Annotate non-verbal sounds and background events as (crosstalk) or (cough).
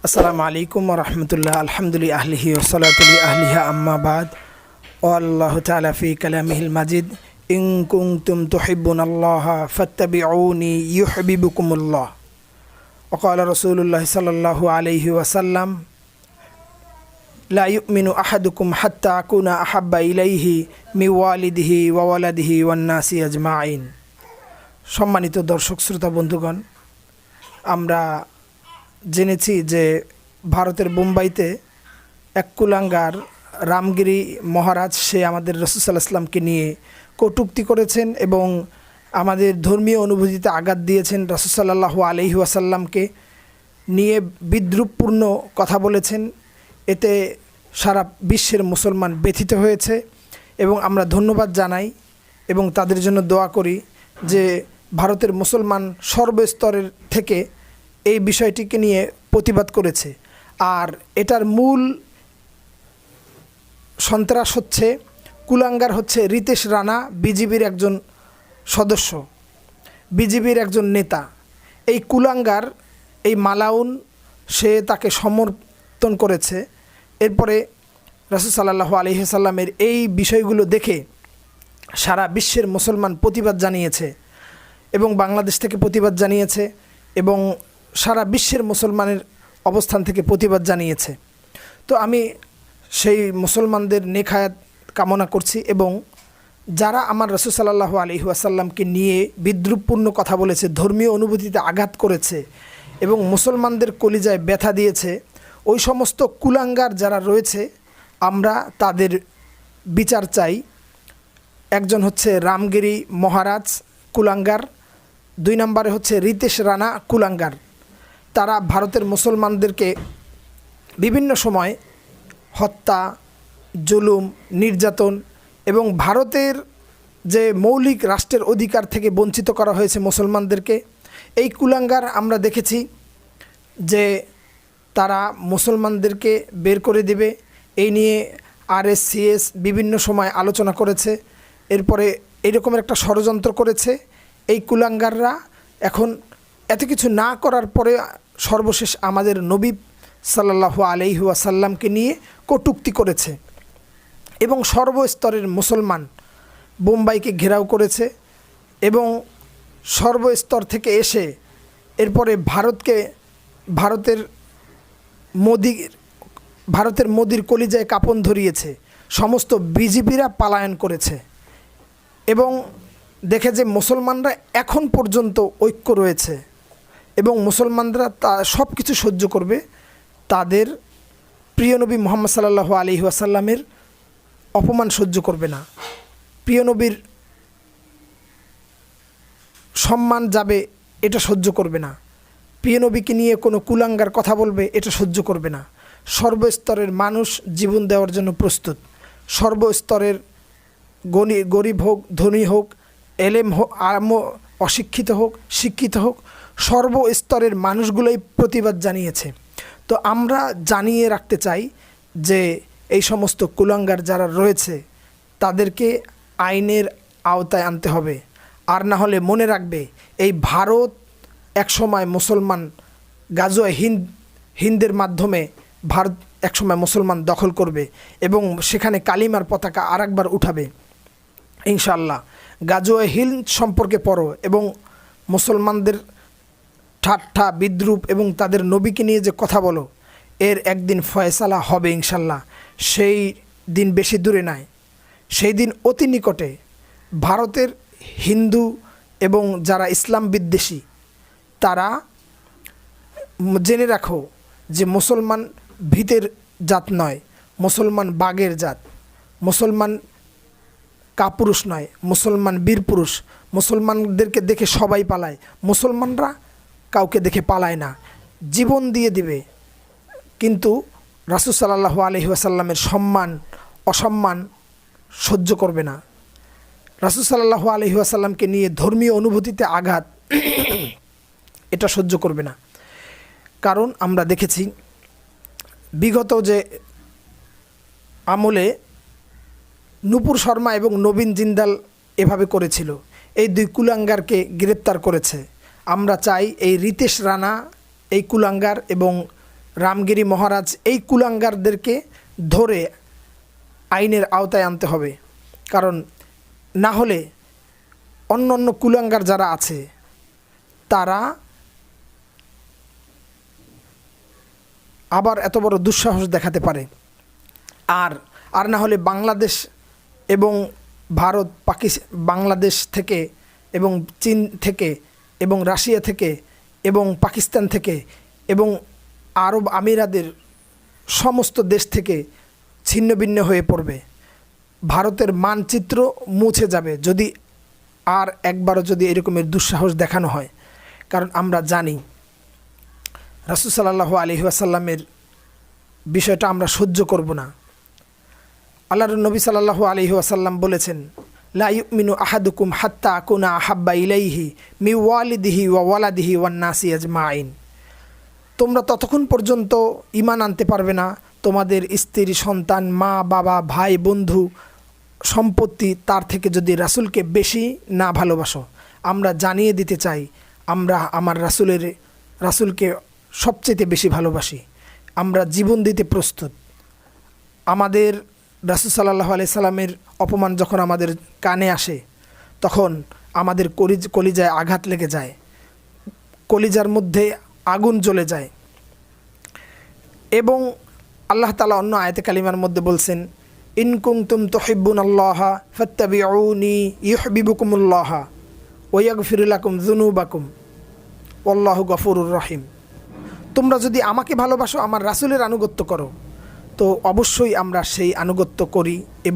আসসালামু আলাইকুম রহমতুল্লাহ, আলহামদুলিল্লাহ, আহলিহি ওসলাতুলি আহলিহা আম্মাবাদ ও আল্লাহ তালাফি কালামিহিল মাজিদ ইং তুম তোহিবুন আল্লাহ ফত্তাবি ঔনি ইউ হবিবুকুমুল্লাহ ওকাল রসুল্লাহ সাল্লাহু আলহি ওয়াসাল্লাম লা ইউমিনু আহাদুকুম হাত্তা আকুনা আহাব্বা ইলাইহি মিওয়ালিদিহি ওয়ালাদিহি ওয়ান্নাসি আজমাইন সম্মানিত দর্শক, শ্রোতা, বন্ধুগণ, আমরা জেনেছি যে ভারতের বোম্বাইতে এক কুলাঙ্গার রামগিরি মহারাজ, সে আমাদের রসুসাল্লাহ ইসলামকে নিয়ে কটুক্তি করেছেন এবং আমাদের ধর্মীয় অনুভূতিতে আঘাত দিয়েছেন রসুসাল্লাহ আলহি ওয়াসাল্লামকে নিয়ে বিদ্রুপপূর্ণ কথা বলেছেন। এতে সারা বিশ্বের মুসলমান ব্যথিত হয়েছে এবং আমরা ধন্যবাদ জানাই এবং তাদের জন্য দোয়া করি যে ভারতের মুসলমান সর্বস্তরের থেকে এই বিষয়টিকে নিয়ে প্রতিবাদ করেছে। আর এটার মূল সন্ত্রাস হচ্ছে কুলাঙ্গার হচ্ছে রিতেশ রানা, বিজিবির একজন সদস্য, বিজিবির একজন নেতা। এই কুলাঙ্গার, এই মালাউন, সে তাকে সমর্থন করেছে। এরপরে রাসুল সাল্লাহ আলহিসাল্লামের এই বিষয়গুলো দেখে সারা বিশ্বের মুসলমান প্রতিবাদ জানিয়েছে এবং বাংলাদেশ থেকে প্রতিবাদ জানিয়েছে এবং সারা বিশ্বের মুসলমানের অবস্থান থেকে প্রতিবাদ জানিয়েছে। তো আমি সেই মুসলমানদের নেখায়াত কামনা করছি এবং যারা আমার রসুল সাল্লাহ আলহি আসাল্লামকে নিয়ে বিদ্রুপপূর্ণ কথা বলেছে, ধর্মীয় অনুভূতিতে আঘাত করেছে এবং মুসলমানদের কলিজায় ব্যথা দিয়েছে, ওই সমস্ত কুলাঙ্গার যারা রয়েছে, আমরা তাদের বিচার চাই। একজন হচ্ছে রামগিরি মহারাজ কুলাঙ্গার, দুই নম্বরে হচ্ছে রিতেশ রানা কুলাঙ্গার। তারা ভারতের মুসলমানদেরকে বিভিন্ন সময় হত্যা, জুলুম, নির্যাতন এবং ভারতের যে মৌলিক রাষ্ট্রের অধিকার থেকে বঞ্চিত করা হয়েছে মুসলমানদেরকে, এই কুলাঙ্গার আমরা দেখেছি যে তারা মুসলমানদেরকে বের করে দেবে। এই নিয়ে আরএসসিএস বিভিন্ন সময় আলোচনা করেছে। এরপরে এরকমের একটা ষড়যন্ত্র করেছে। এই কুলাঙ্গাররা এখন এত কিছু না করার পরে সর্বশেষ আমাদের নবী সাল্লাহ আলহি আসাল্লামকে নিয়ে কটুক্তি করেছে এবং সর্বস্তরের মুসলমান বোম্বাইকে ঘেরাও করেছে এবং সর্বস্তর থেকে এসে এরপরে ভারতকে, ভারতের মোদির ভারতের মোদির কলিজায় কাপন ধরিয়েছে। সমস্ত বিজেপিরা পালায়ন করেছে। এবং দেখে যে মুসলমানরা এখন পর্যন্ত ঐক্য রয়েছে। এবং মুসলমানরা তা সব কিছু সহ্য করবে তাদের প্রিয় নবী মোহাম্মদ সাল্লাহ আলহি আসাল্লামের অপমান সহ্য করবে না। প্রিয় নবীর সম্মান যাবে, এটা সহ্য করবে না। প্রিয় নবীকে নিয়ে কোনো কুলাঙ্গার কথা বলবে, এটা সহ্য করবে না। সর্বস্তরের মানুষ জীবন দেওয়ার জন্য প্রস্তুত। সর্বস্তরের গরিব হোক, ধনী হোক, এলেম হোক অশিক্ষিত হোক, শিক্ষিত হোক, সর্বস্তরের মানুষগুলোই প্রতিবাদ জানিয়েছে। তো আমরা জানিয়ে রাখতে চাই যে এই সমস্ত কুলাঙ্গার যারা রয়েছে, তাদেরকে আইনের আওতায় আনতে হবে। আর না হলে মনে রাখবে, এই ভারত একসময় মুসলমান গাজোয়া হিন্দ, হিন্দের মাধ্যমে ভারত একসময় মুসলমান দখল করবে এবং সেখানে কালিমার পতাকা আর উঠাবে। ইনশাল্লাহ গাজোয়া হিল সম্পর্কে পড়ো এবং মুসলমানদের ঠাট্টা, বিদ্রুপ এবং তাদের নবীকে নিয়ে যে কথা বলো, এর একদিন ফয়সালা হবে ইনশাল্লাহ সেই দিন বেশি দূরে নাই। সেই দিন অতি নিকটে ভারতের হিন্দু এবং যারা ইসলাম বিদ্বেষী, তারা জেনে রাখো যে মুসলমান ভিতের জাত নয়, মুসলমান বাগের জাত, মুসলমান কাপুরুষ নয়, মুসলমান বীরপুরুষ। মুসলমানদেরকে দেখে সবাই পালায়। মুসলমানরা কাউকে দেখে পালায় না। জীবন দিয়ে দিবে। কিন্তু রাসুল সাল্লাহ আলহি আসাল্লামের সম্মান, অসম্মান সহ্য করবে না। রাসুল সাল্লাহ আলহি আসাল্লামকে নিয়ে ধর্মীয় অনুভূতিতে আঘাত, (clears throat) এটা সহ্য করবে না। কারণ আমরা দেখেছি, বিগত যে আমলে নুপুর শর্মা এবং নবীন জিন্দাল এভাবে করেছিল। এই দুই কুলাঙ্গারকে গ্রেপ্তার করেছে। আমরা চাই এই রিতেশ রানা, এই কুলাঙ্গার এবং রামগিরি মহারাজ এই কুলাঙ্গারদেরকে ধরে আইনের আওতায় আনতে হবে। কারণ না হলে অন্য অন্য কুলাঙ্গার যারা আছে, তারা আবার এত বড় দুঃসাহস দেখাতে পারে। আর আর না হলে বাংলাদেশ এবং ভারত, পাকিস, বাংলাদেশ থেকে এবং চীন থেকে এবং রাশিয়া থেকে এবং পাকিস্তান থেকে এবং আরব আমিরাদের সমস্ত দেশ থেকে ছিন্ন ভিন্ন হয়ে পড়বে। ভারতের মানচিত্র মুছে যাবে যদি আর একবারও যদি এরকমের দুঃসাহস দেখানো হয়। কারণ আমরা জানি, রাসুল সাল্লাহ আলহি আসাল্লামের বিষয়টা আমরা সহ্য করব না। আল্লাহর নবী সাল্লাহু আলহি আসাল্লাম বলেছেন, লা ইউমিনু আহাদুকুম হাত্তা কুনা আহাব্বা ইলাইহি মি ওয়ালিদিহি ওয়া ওয়ালাদিহি ওয়ান নাসি আজমাইন। তোমরা ততক্ষণ পর্যন্ত ইমান আনতে পারবে না। তোমাদের স্ত্রী, সন্তান, মা, বাবা, ভাই, বন্ধু, সম্পত্তি তার থেকে যদি রাসুলকে বেশি না ভালোবাসো, আমরা জানিয়ে দিতে চাই, আমরা আমার রাসুলের, রাসুলকে সবচেয়ে বেশি ভালোবাসি। আমরা জীবন দিতে প্রস্তুত। আমাদের রাসুল সাল্লাহ সাল্লামের অপমান যখন আমাদের কানে আসে, তখন আমাদের কলিজ, কলিজায় আঘাত লেগে যায়। কলিজার মধ্যে আগুন জ্বলে যায়। এবং আল্লাহ তালা অন্য আয়তে কালিমার মধ্যে বলছেন ইনকুম তুম তহিবুন আল্লাহ ফত্তাবিউনি ইহবিবুকুমুল্লাহ ওয়াক ফিরুলাকুম জুনুবাকুম আল্লাহ গফুরুর রহিম। তোমরা যদি আমাকে ভালোবাসো, আমার রাসুলের আনুগত্য করো। তো অবশ্যই আমরা সেই আনুগত্য করি